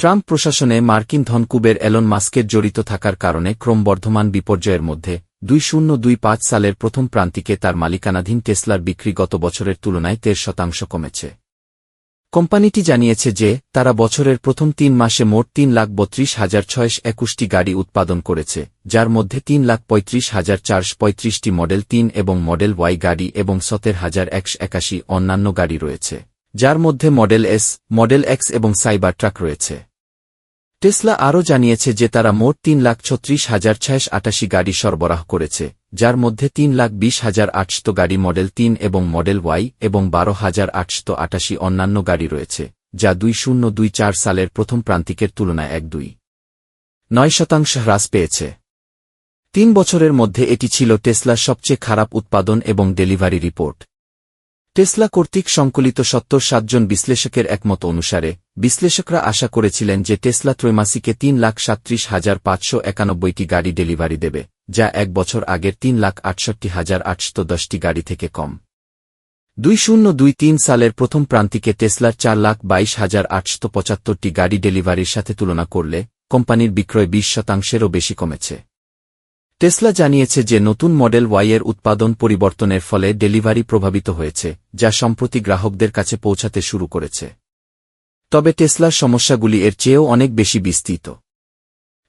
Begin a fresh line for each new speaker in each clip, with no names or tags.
Trump প্রশাসনে মার্কিন ধনকুবের Elon মাস্কের জড়িত থাকার কারণে ক্রমবর্ধমান বিপর্যয়ের মধ্যে দুই শূন্য দুই পাঁচ সালের প্রথম প্রান্তিকে তার মালিকানাধীন টেসলার বিক্রি গত বছরের তুলনায় তের শতাংশ কমেছে। কোম্পানিটি জানিয়েছে যে, তারা বছরের প্রথম তিন মাসে মোট তিন লাখ বত্রিশ হাজার ছয়শো একুশটি গাড়ি উৎপাদন করেছে, যার মধ্যে তিন লাখ পঁয়ত্রিশ হাজার চারশ পঁয়ত্রিশটি মডেল তিন এবং মডেল ওয়াই গাড়ি এবং সতের হাজার একশ একাশি অন্যান্য গাড়ি রয়েছে, যার মধ্যে মডেল এস, মডেল এক্স এবং সাইবার ট্রাক রয়েছে। টেসলা আরও জানিয়েছে যে তারা মোট তিন লাখ ছত্রিশ হাজার ছয়শো আটাশি গাড়ি সরবরাহ করেছে, যার মধ্যে তিন লাখ বিশ হাজার আটশত গাড়ি মডেল তিন এবং মডেল ওয়াই এবং বারো হাজার আটশত আটাশি অন্যান্য গাড়ি রয়েছে, যা দুই শূন্য দুই চার সালের প্রথম প্রান্তিকের তুলনায় এক দুই নয় শতাংশ হ্রাস পেয়েছে। তিন বছরের মধ্যে এটি ছিল টেসলার সবচেয়ে খারাপ উৎপাদন এবং ডেলিভারি রিপোর্ট। টেসলা কর্তৃক সংকলিত সত্তর সাতজন বিশ্লেষকের একমত অনুসারে, বিশ্লেষকরা আশা করেছিলেন যে টেসলা ত্রৈমাসিকে তিন লাখ সাত্রিশ হাজার পাঁচশো একানব্বইটি গাড়ি ডেলিভারি দেবে, যা এক বছর আগের তিন লাখ আটষট্টি হাজার আটশত দশটি গাড়ি থেকে কম। দুই শূন্য দুই তিন সালের প্রথম প্রান্তিকে টেসলার চার লাখ বাইশ হাজার আটশত পঁচাত্তরটি গাড়ি ডেলিভারির সাথে তুলনা করলে, কোম্পানির বিক্রয় বিশ শতাংশেরও বেশি কমেছে। টেসলা জানিয়েছে যে নতুন মডেল ওয়াইয়ের উৎপাদন পরিবর্তনের ফলে ডেলিভারি প্রভাবিত হয়েছে, যা সম্প্রতি গ্রাহকদের কাছে পৌঁছাতে শুরু করেছে। তবে টেসলার সমস্যাগুলি এর চেয়েও অনেক বেশি বিস্তৃত।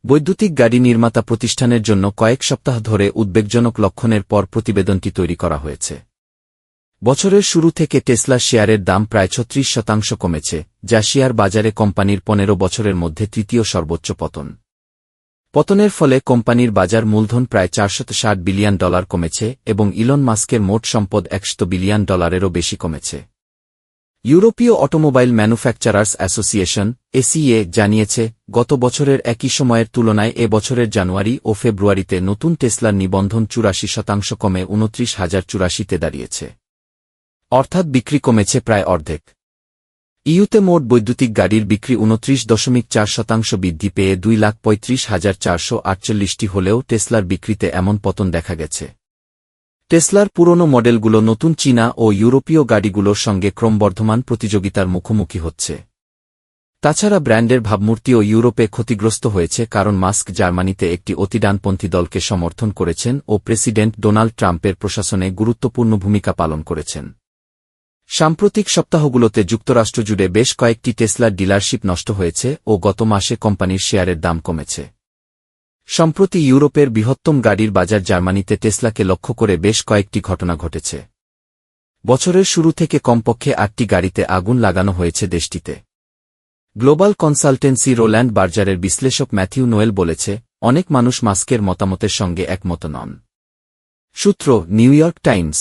বৈদ্যুতিক গাড়ি নির্মাতা প্রতিষ্ঠানের জন্য কয়েক সপ্তাহ ধরে উদ্বেগজনক লক্ষণের পর প্রতিবেদনটি তৈরি করা হয়েছে। বছরের শুরু থেকে টেসলা শেয়ারের দাম প্রায় ছত্রিশ শতাংশ কমেছে, যা শেয়ার বাজারে কোম্পানির পনেরো বছরের মধ্যে তৃতীয় সর্বোচ্চ পতন। পতনের ফলে কোম্পানির বাজার মূলধন প্রায় চারশত ষাট বিলিয়ন ডলার কমেছে এবং ইলন মাস্কের মোট সম্পদ একশত বিলিয়ন ডলারেরও বেশি কমেছে। ইউরোপীয় অটোমোবাইল ম্যানুফ্যাকচারার্স অ্যাসোসিয়েশন, এসিএ, জানিয়েছে, গত বছরের একই সময়ের তুলনায় এ বছরের জানুয়ারি ও ফেব্রুয়ারিতে নতুন টেসলার নিবন্ধন চুরাশি শতাংশ কমে উনত্রিশ হাজার চুরাশিতে দাঁড়িয়েছে। অর্থাৎ বিক্রি কমেছে প্রায় অর্ধেক। ইউতে মোট বৈদ্যুতিক গাড়ির বিক্রি উনত্রিশ দশমিক চার শতাংশ বৃদ্ধি পেয়ে দুই লাখ পঁয়ত্রিশ হাজার চারশো আটচল্লিশটি হলেও টেসলার বিক্রিতে এমন পতন দেখা গেছে। টেসলার পুরনো মডেলগুলো নতুন চীনা ও ইউরোপীয় গাড়িগুলোর সঙ্গে ক্রমবর্ধমান প্রতিযোগিতার মুখোমুখি হচ্ছে। তাছাড়া ব্র্যান্ডের ভাবমূর্তিও ইউরোপে ক্ষতিগ্রস্ত হয়েছে কারণ মাস্ক জার্মানিতে একটি অতিডানপন্থী দলকে সমর্থন করেছেন ও প্রেসিডেন্ট ডোনাল্ড ট্রাম্পের প্রশাসনে গুরুত্বপূর্ণ ভূমিকা পালন করেছেন। সাম্প্রতিক সপ্তাহগুলোতে যুক্তরাষ্ট্র জুড়ে বেশ কয়েকটি টেসলার ডিলারশিপ নষ্ট হয়েছে ও গত মাসে কোম্পানির শেয়ারের দাম কমেছে। সম্প্রতি ইউরোপের বৃহত্তম গাড়ির বাজার জার্মানিতে টেসলাকে লক্ষ্য করে বেশ কয়েকটি ঘটনা ঘটেছে। বছরের শুরু থেকে কমপক্ষে আটটি গাড়িতে আগুন লাগানো হয়েছে দেশটিতে। গ্লোবাল কনসালটেন্সি রোল্যান্ড বার্জারের বিশ্লেষক ম্যাথিউ নোয়েল বলেছে, অনেক মানুষ মাস্কের মতামতের সঙ্গে একমত নন। সূত্র, নিউ ইয়র্ক টাইমস।